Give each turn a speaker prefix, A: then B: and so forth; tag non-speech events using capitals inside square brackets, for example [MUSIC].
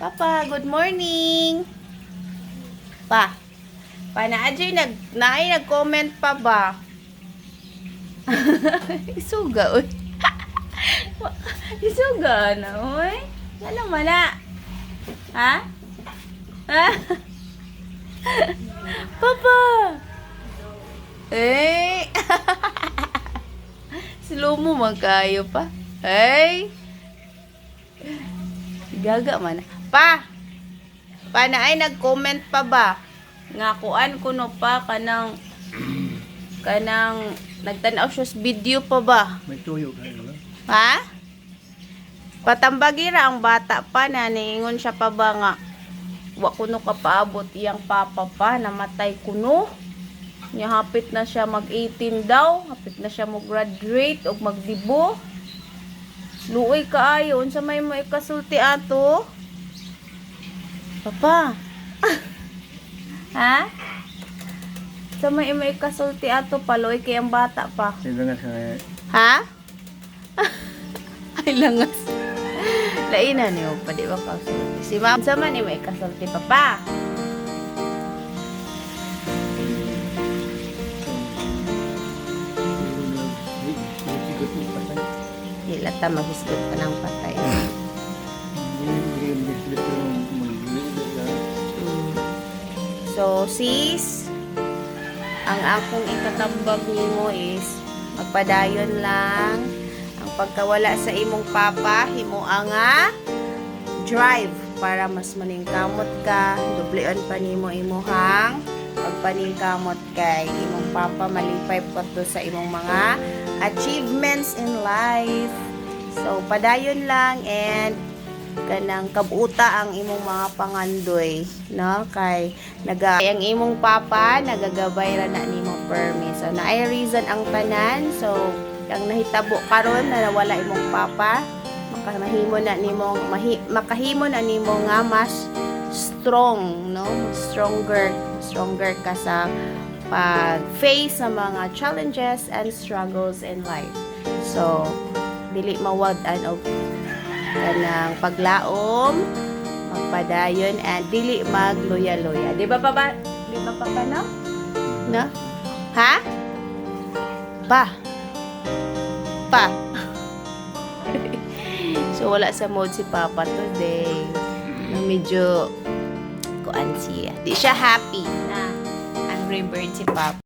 A: Papa, good morning. Pa. Pa na Ajay nag naay nag-comment pa ba? [LAUGHS] Isuga oy. [LAUGHS] Isuga na oy. Wala mala. Ha? Ha? [LAUGHS] Papa. Eh. Slow mo magkayo pa. Ay. Gaga man. Pa. Pa na ay nag-comment pa ba? Ngakuan ko no pa kanang kanang nagtanaw siya sa video pa ba?
B: May tuyo ka ba?
A: Ha? Patambagira ang bata pa na niingon siya pa ba nga wa kuno ka paabot iyang papa pa namatay kuno. Nya hapit na siya mag 18 daw, hapit na siya mo graduate og magdibo. Luoy kaayo unsa may mo ikasulti ato? Papa. ha? Sa may mo ikasulti ato paloy kay ang bata pa.
B: Sino nga
A: Ha? [LAUGHS] Ay, langas. Lainan niyo pa, di ba kasulti? Si ma'am sa man, may kasulti pa pa.
B: sigot mo pa tayo.
A: Hila ta maghisgot pa ng patay.
B: Hindi mo sigot
A: So, sis, ang akong ikatambag nimo is magpadayon lang. Ang pagkawala sa imong papa, himo nga drive para mas maningkamot ka, dubleon pa nimo imuhang pagpaningkamot kay imong papa malipay pa to sa imong mga achievements in life. So, padayon lang and kanang kabuta ang imong mga pangandoy no? Kay naga ang imong papa nagagabay ra na nimo permi so na ay reason ang tanan. So ang nahitabo karon na nawala imong papa makamahimo na nimo mahi, makahimo na nimo nga mas strong no? Stronger stronger ka sa pag face sa mga challenges and struggles in life. So dili mawad-an og kanang paglaom, magpadayon, and dili magluya-luya. Di ba pa ba? Di ba pa ba, no? No? Ha? Pa. Pa. [LAUGHS] so, wala sa mood si Papa today. Na medyo kuan siya. Di siya happy na angry bird si Papa.